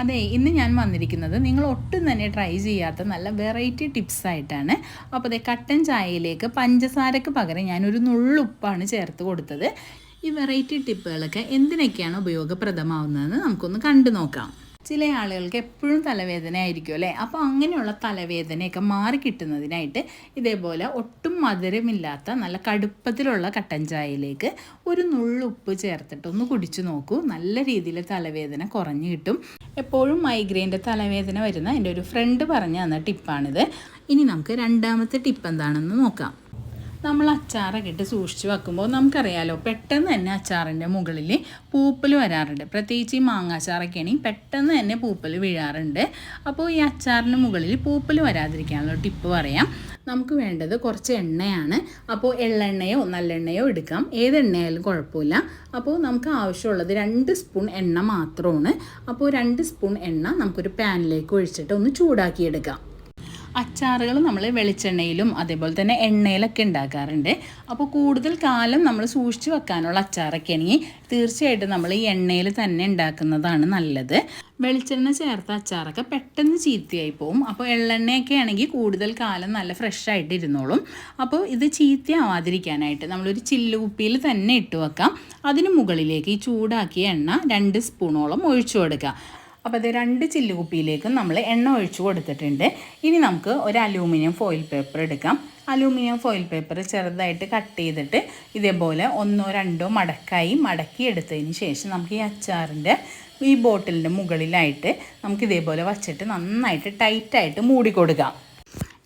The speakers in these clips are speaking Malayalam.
അതെ ഇന്ന് ഞാൻ വന്നിരിക്കുന്നത് നിങ്ങൾ ഒട്ടും തന്നെ ട്രൈ ചെയ്യാത്ത നല്ല വെറൈറ്റി ടിപ്സ് ആയിട്ടാണ്. അപ്പോൾ അതെ കട്ടൻ ചായയിലേക്ക് പഞ്ചസാരക്ക് പകരം ഞാനൊരു നുള്ളുപ്പാണ് ചേർത്ത് കൊടുത്തത്. ഈ വെറൈറ്റി ടിപ്പുകളൊക്കെ എന്തിനൊക്കെയാണ് ഉപയോഗപ്രദമാവുന്നതെന്ന് നമുക്കൊന്ന് കണ്ടു നോക്കാം. ചില ആളുകൾക്ക് എപ്പോഴും തലവേദന ആയിരിക്കും അല്ലേ? അപ്പോൾ അങ്ങനെയുള്ള തലവേദനയൊക്കെ മാറി കിട്ടുന്നതിനായിട്ട് ഇതേപോലെ ഒട്ടും മധുരമില്ലാത്ത നല്ല കടുപ്പത്തിലുള്ള കട്ടൻ ചായയിലേക്ക് ഒരു നുള്ളുപ്പ് ചേർത്തിട്ട് ഒന്ന് കുടിച്ചു നോക്കൂ. നല്ല രീതിയിൽ തലവേദന കുറഞ്ഞു കിട്ടും. എപ്പോഴും മൈഗ്രെയിന്റെ തലവേദന വരുന്ന എന്റെ ഒരു ഫ്രണ്ട് പറഞ്ഞു തന്ന ടിപ്പാണിത്. ഇനി നമുക്ക് രണ്ടാമത്തെ ടിപ്പ് എന്താണെന്ന് നോക്കാം. നമ്മൾ അച്ചാറൊക്കെ ഇട്ട് സൂക്ഷിച്ച് വെക്കുമ്പോൾ നമുക്കറിയാലോ പെട്ടെന്ന് തന്നെ അച്ചാറിന്റെ മുകളിൽ പൂപ്പൽ വരാറുണ്ട്. പ്രത്യേകിച്ച് ഈ മാങ്ങാച്ചാറൊക്കെ ആണെങ്കിൽ പെട്ടെന്ന് തന്നെ പൂപ്പൽ വീഴാറുണ്ട്. അപ്പോൾ ഈ അച്ചാറിന് മുകളിൽ പൂപ്പൽ വരാതിരിക്കാനുള്ള ടിപ്പ് പറയാം. നമുക്ക് വേണ്ടത് കുറച്ച് എണ്ണയാണ്. അപ്പോൾ എള്ളെണ്ണയോ നല്ലെണ്ണയോ എടുക്കാം. ഏത് എണ്ണയായാലും കുഴപ്പമില്ല. അപ്പോൾ നമുക്ക് ആവശ്യമുള്ളത് രണ്ട് സ്പൂൺ എണ്ണ മാത്രമാണ്. അപ്പോൾ രണ്ട് സ്പൂൺ എണ്ണ നമുക്കൊരു പാനിലേക്ക് ഒഴിച്ചിട്ട് ഒന്ന് ചൂടാക്കിയെടുക്കാം. അച്ചാറുകൾ നമ്മൾ വെളിച്ചെണ്ണയിലും അതേപോലെ തന്നെ എണ്ണയിലൊക്കെ ഉണ്ടാക്കാറുണ്ട്. അപ്പോൾ കൂടുതൽ കാലം നമ്മൾ സൂക്ഷിച്ച് വെക്കാനുള്ള അച്ചാറൊക്കെ ആണെങ്കിൽ തീർച്ചയായിട്ടും നമ്മൾ ഈ എണ്ണയിൽ തന്നെ ഉണ്ടാക്കുന്നതാണ് നല്ലത്. വെളിച്ചെണ്ണ ചേർത്ത അച്ചാറൊക്കെ പെട്ടെന്ന് ചീത്തയായി പോകും അപ്പോൾ എള്ളെണ്ണയൊക്കെ ആണെങ്കിൽ കൂടുതൽ കാലം നല്ല ഫ്രഷ് ആയിട്ട് ഇരുന്നോളും. അപ്പോൾ ഇത് ചീത്തയാവാതിരിക്കാനായിട്ട് നമ്മളൊരു ചില്ലുകുപ്പിയിൽ തന്നെ ഇട്ട് വെക്കാം. അതിന് മുകളിലേക്ക് ഈ ചൂടാക്കിയ എണ്ണ രണ്ട് സ്പൂണോളം ഒഴിച്ചു കൊടുക്കുക. അപ്പോൾ അത് രണ്ട് ചില്ലുകുപ്പിയിലേക്കും നമ്മൾ എണ്ണ ഒഴിച്ചു കൊടുത്തിട്ടുണ്ട്. ഇനി നമുക്ക് ഒരു അലൂമിനിയം ഫോയിൽ പേപ്പർ എടുക്കാം. അലൂമിനിയം ഫോയിൽ പേപ്പർ ചെറുതായിട്ട് കട്ട് ചെയ്തിട്ട് ഇതേപോലെ ഒന്നോ രണ്ടോ മടക്കായി മടക്കി എടുത്തതിന് ശേഷം നമുക്ക് ഈ അച്ചാറിന്റെ ഈ ബോട്ടിലിന്റെ മുകളിലായിട്ട് നമുക്ക് ഇതേപോലെ വച്ചിട്ട് നന്നായിട്ട് ടൈറ്റായിട്ട് മൂടി കൊടുക്കാം.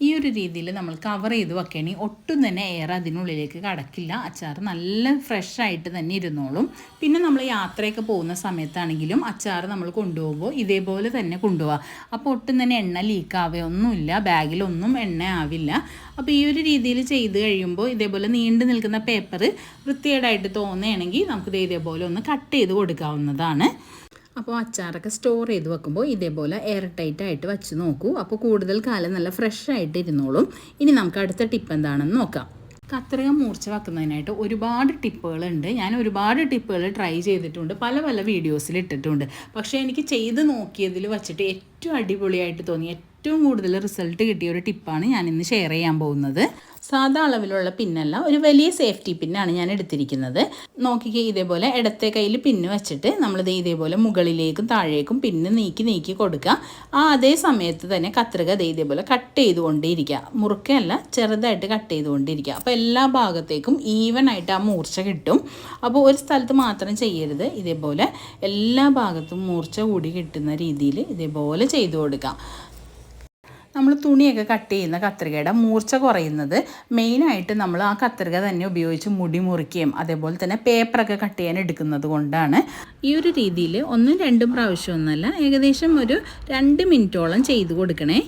ഈ ഒരു രീതിയിൽ നമ്മൾ കവർ ചെയ്ത് വെക്കുകയാണെങ്കിൽ ഒട്ടും തന്നെ എയർ അതിനുള്ളിലേക്ക് കടക്കില്ല. അച്ചാർ നല്ല ഫ്രഷ് ആയിട്ട് തന്നെ ഇരുന്നോളും. പിന്നെ നമ്മൾ യാത്രയൊക്കെ പോകുന്ന സമയത്താണെങ്കിലും അച്ചാർ നമ്മൾ കൊണ്ടുപോകുമ്പോൾ ഇതേപോലെ തന്നെ കൊണ്ടുപോകാം അപ്പോൾ ഒട്ടും തന്നെ എണ്ണ ലീക്ക് ആവുകയൊന്നുമില്ല ബാഗിലൊന്നും എണ്ണ ആവില്ല. അപ്പോൾ ഈ ഒരു രീതിയിൽ ചെയ്ത് കഴിയുമ്പോൾ ഇതേപോലെ നീണ്ടു നിൽക്കുന്ന പേപ്പർ വൃത്തികേടായിട്ട് തോന്നുകയാണെങ്കിൽ നമുക്കിത് ഇതേപോലെ ഒന്ന് കട്ട് ചെയ്ത് കൊടുക്കാവുന്നതാണ്. അപ്പോൾ അച്ചാറൊക്കെ സ്റ്റോർ ചെയ്ത് വെക്കുമ്പോൾ ഇതേപോലെ എയർ ടൈറ്റ് ആയിട്ട് വെച്ച് നോക്കൂ. അപ്പോൾ കൂടുതൽ കാലം നല്ല ഫ്രഷ് ആയിട്ട് ഇരുന്നോളും. ഇനി നമുക്ക് അടുത്ത ടിപ്പ് എന്താണെന്ന് നോക്കാം. കത്രിക മൂർച്ച വെക്കുന്നതിനായിട്ട് ഒരുപാട് ടിപ്പുകളുണ്ട്. ഞാൻ ഒരുപാട് ടിപ്പുകൾ ട്രൈ ചെയ്തിട്ടുണ്ട്. പല പല വീഡിയോസിൽ ഇട്ടിട്ടുണ്ട്. പക്ഷേ എനിക്ക് ചെയ്ത് നോക്കിയതിൽ വെച്ചിട്ട് ഏറ്റവും അടിപൊളിയായിട്ട് തോന്നി ഏറ്റവും കൂടുതൽ റിസൾട്ട് കിട്ടിയ ഒരു ടിപ്പാണ് ഞാൻ ഇന്ന് ഷെയർ ചെയ്യാൻ പോകുന്നത്. സാധാ അളവിലുള്ള പിന്നല്ല ഒരു വലിയ സേഫ്റ്റി പിന്നാണ് ഞാൻ എടുത്തിരിക്കുന്നത്. നോക്കിക്കേ ഇതേപോലെ ഇടത്തെ കയ്യിൽ പിന്ന് വെച്ചിട്ട് നമ്മളിത് ഇതേപോലെ മുകളിലേക്കും താഴേക്കും പിന്ന് നീക്കി നീക്കി കൊടുക്കുക. ആ അതേ സമയത്ത് തന്നെ കത്രിക ദേ ഇതേപോലെ കട്ട് ചെയ്തുകൊണ്ടേയിരിക്കുക മുറുക്കയല്ല ചെറുതായിട്ട് കട്ട് ചെയ്തുകൊണ്ടിരിക്കുക. അപ്പോൾ എല്ലാ ഭാഗത്തേക്കും ഈവൻ ആയിട്ട് ആ മൂർച്ച കിട്ടും. അപ്പോൾ ഒരു സ്ഥലത്ത് മാത്രം ചെയ്യരുത്. ഇതേപോലെ എല്ലാ ഭാഗത്തും മൂർച്ച കൂടി കിട്ടുന്ന രീതിയിൽ ഇതേപോലെ ചെയ്തു കൊടുക്കാം നമ്മൾ തുണിയൊക്കെ കട്ട് ചെയ്യുന്ന കത്രികയുടെ മൂർച്ച കുറയുന്നത് മെയിനായിട്ട് നമ്മൾ ആ കത്രിക തന്നെ ഉപയോഗിച്ച് മുടി മുറിക്കുകയും അതേപോലെ തന്നെ പേപ്പറൊക്കെ കട്ട് ചെയ്യാൻ എടുക്കുന്നത് കൊണ്ടാണ്. ഈ ഒരു രീതിയിൽ ഒന്നും രണ്ടും പ്രാവശ്യമൊന്നുമല്ല ഏകദേശം ഒരു രണ്ട് മിനിറ്റോളം ചെയ്ത് കൊടുക്കണേ.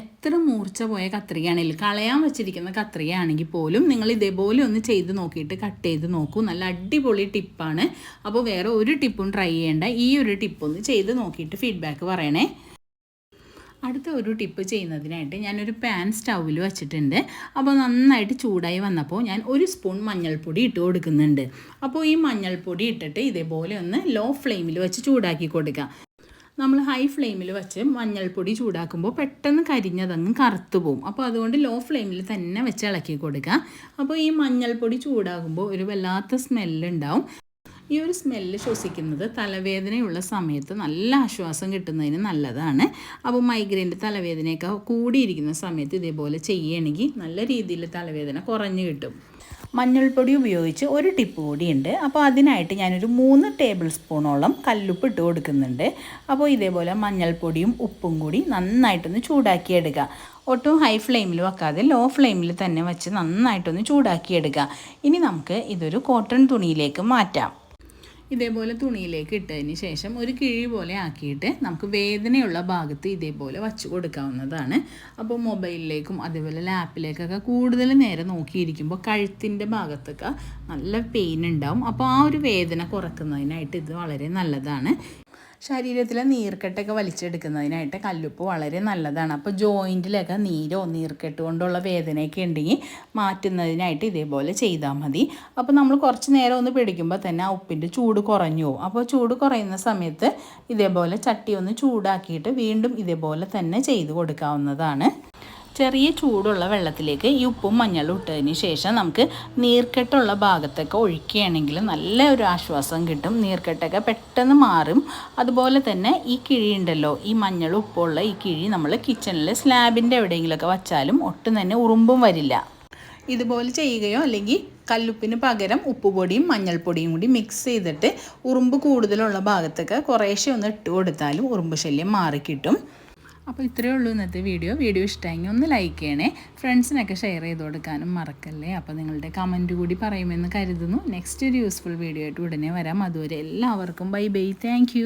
എത്ര മൂർച്ച പോയ കത്രികയാണെങ്കിലും കളയാൻ വെച്ചിരിക്കുന്ന കത്രികയാണെങ്കിൽ പോലും നിങ്ങൾ ഇതേപോലെ ഒന്ന് ചെയ്ത് നോക്കിയിട്ട് കട്ട് ചെയ്ത് നോക്കൂ. നല്ല അടിപൊളി ടിപ്പാണ് അപ്പോൾ വേറെ ഒരു ടിപ്പും ട്രൈ ചെയ്യേണ്ട. ഈ ഒരു ടിപ്പൊന്ന് ചെയ്ത് നോക്കിയിട്ട് ഫീഡ്ബാക്ക് പറയണേ. അടുത്ത ഒരു ടിപ്പ് ചെയ്യുന്നതിനായിട്ട് ഞാനൊരു പാൻ സ്റ്റൗവിൽ വെച്ചിട്ടുണ്ട്. അപ്പോൾ നന്നായിട്ട് ചൂടായി വന്നപ്പോൾ ഞാൻ ഒരു സ്പൂൺ മഞ്ഞൾപ്പൊടി ഇട്ട് കൊടുക്കുന്നുണ്ട്. അപ്പോൾ ഈ മഞ്ഞൾപ്പൊടി ഇട്ടിട്ട് ഇതേപോലെ ഒന്ന് ലോ ഫ്ലെയിമിൽ വെച്ച് ചൂടാക്കി കൊടുക്കുക. നമ്മൾ ഹൈ ഫ്ലെയിമിൽ വെച്ച് മഞ്ഞൾപ്പൊടി ചൂടാക്കുമ്പോൾ പെട്ടെന്ന് കരിഞ്ഞതങ്ങ് കറുത്തു പോകും അപ്പോൾ അതുകൊണ്ട് ലോ ഫ്ലെയിമിൽ തന്നെ വെച്ച് ഇളക്കി കൊടുക്കുക. അപ്പോൾ ഈ മഞ്ഞൾപ്പൊടി ചൂടാകുമ്പോൾ ഒരു വല്ലാത്ത സ്മെല്ലുണ്ടാവും ഈ ഒരു സ്മെല്ല് ശ്വസിക്കുന്നത് തലവേദനയുള്ള സമയത്ത് നല്ല ആശ്വാസം കിട്ടുന്നതിന് നല്ലതാണ്. അപ്പോൾ മൈഗ്രെയിന്റെ തലവേദനയൊക്കെ കൂടിയിരിക്കുന്ന സമയത്ത് ഇതേപോലെ ചെയ്യുകയാണെങ്കിൽ നല്ല രീതിയിൽ തലവേദന കുറഞ്ഞു കിട്ടും. മഞ്ഞൾപ്പൊടി ഉപയോഗിച്ച് ഒരു ടിപ്പ് കൂടിയുണ്ട്. അപ്പോൾ അതിനായിട്ട് ഞാനൊരു മൂന്ന് ടേബിൾ സ്പൂണോളം കല്ലുപ്പ് ഇട്ട് കൊടുക്കുന്നുണ്ട്. അപ്പോൾ ഇതേപോലെ മഞ്ഞൾപ്പൊടിയും ഉപ്പും കൂടി നന്നായിട്ടൊന്ന് ചൂടാക്കിയെടുക്കുക ഒട്ടും ഹൈ ഫ്ലെയിമിൽ വെക്കാതെ ലോ ഫ്ലെയിമിൽ തന്നെ വെച്ച് നന്നായിട്ടൊന്ന് ചൂടാക്കിയെടുക്കുക ഇനി നമുക്ക് ഇതൊരു കോട്ടൺ തുണിയിലേക്ക് മാറ്റാം. ഇതേപോലെ തുണിയിലേക്ക് ഇട്ടതിന് ശേഷം ഒരു കിഴി പോലെ ആക്കിയിട്ട് നമുക്ക് വേദനയുള്ള ഭാഗത്ത് ഇതേപോലെ വച്ചു കൊടുക്കാവുന്നതാണ്. അപ്പോൾ മൊബൈലിലേക്കും അതേപോലെ ലാപ്പിലേക്കൊക്കെ കൂടുതൽ നേരം നോക്കിയിരിക്കുമ്പോൾ കഴുത്തിന്റെ ഭാഗത്തൊക്കെ നല്ല പെയിൻ ഉണ്ടാവും. അപ്പോൾ ആ ഒരു വേദന കുറക്കുന്നതിനായിട്ട് ഇത് വളരെ നല്ലതാണ്. ശരീരത്തിലെ നീർക്കെട്ടൊക്കെ വലിച്ചെടുക്കുന്നതിനായിട്ട് കല്ലുപ്പ് വളരെ നല്ലതാണ്. അപ്പോൾ ജോയിന്റിലൊക്കെ നീരോ നീർക്കെട്ട് കൊണ്ടുള്ള വേദനയൊക്കെ ഉണ്ടെങ്കിൽ മാറ്റുന്നതിനായിട്ട് ഇതേപോലെ ചെയ്താൽ മതി. അപ്പോൾ നമ്മൾ കുറച്ച് നേരം ഒന്ന് പിടിക്കുമ്പോൾ തന്നെ ആ ഉപ്പിന്റെ ചൂട് കുറഞ്ഞു പോകും. അപ്പോൾ ചൂട് കുറയുന്ന സമയത്ത് ഇതേപോലെ ചട്ടി ഒന്ന് ചൂടാക്കിയിട്ട് വീണ്ടും ഇതേപോലെ തന്നെ ചെയ്ത് കൊടുക്കാവുന്നതാണ്. ചെറിയ ചൂടുള്ള വെള്ളത്തിലേക്ക് ഈ ഉപ്പും മഞ്ഞളും ഇട്ടതിന് ശേഷം നമുക്ക് നീർക്കെട്ടുള്ള ഭാഗത്തൊക്കെ ഒഴിക്കുകയാണെങ്കിൽ നല്ല ഒരു ആശ്വാസം കിട്ടും. നീർക്കെട്ടൊക്കെ പെട്ടെന്ന് മാറും. അതുപോലെ തന്നെ ഈ കിഴി ഉണ്ടല്ലോ ഈ മഞ്ഞളും ഉപ്പുള്ള ഈ കിഴി നമ്മൾ കിച്ചണിൽ സ്ലാബിന്റെ എവിടെയെങ്കിലുമൊക്കെ വച്ചാലും ഒട്ടും തന്നെ ഉറുമ്പും വരില്ല. ഇതുപോലെ ചെയ്യുകയോ അല്ലെങ്കിൽ കല്ലുപ്പിന് പകരം ഉപ്പുപൊടിയും മഞ്ഞൾപ്പൊടിയും കൂടി മിക്സ് ചെയ്തിട്ട് ഉറുമ്പ് കൂടുതലുള്ള ഭാഗത്തൊക്കെ കുറേശ്ശെ ഒന്ന് ഇട്ട് കൊടുത്താലും ഉറുമ്പ് ശല്യം മാറിക്കിട്ടും. അപ്പോൾ ഇത്രയേ ഉള്ളൂ ഇന്നത്തെ വീഡിയോ. വീഡിയോ ഇഷ്ടമെങ്കിൽ ഒന്ന് ലൈക്ക് ചെയ്യണേ. ഫ്രണ്ട്സിനൊക്കെ ഷെയർ ചെയ്ത് കൊടുക്കാനും മറക്കല്ലേ. അപ്പോൾ നിങ്ങളുടെ കമന്റ് കൂടി പറയുമെന്ന് കരുതുന്നു. നെക്സ്റ്റ് ഒരു യൂസ്ഫുൾ വീഡിയോ ആയിട്ട് ഉടനെ വരാം. അതുവരെ എല്ലാവർക്കും ബൈ ബൈ താങ്ക്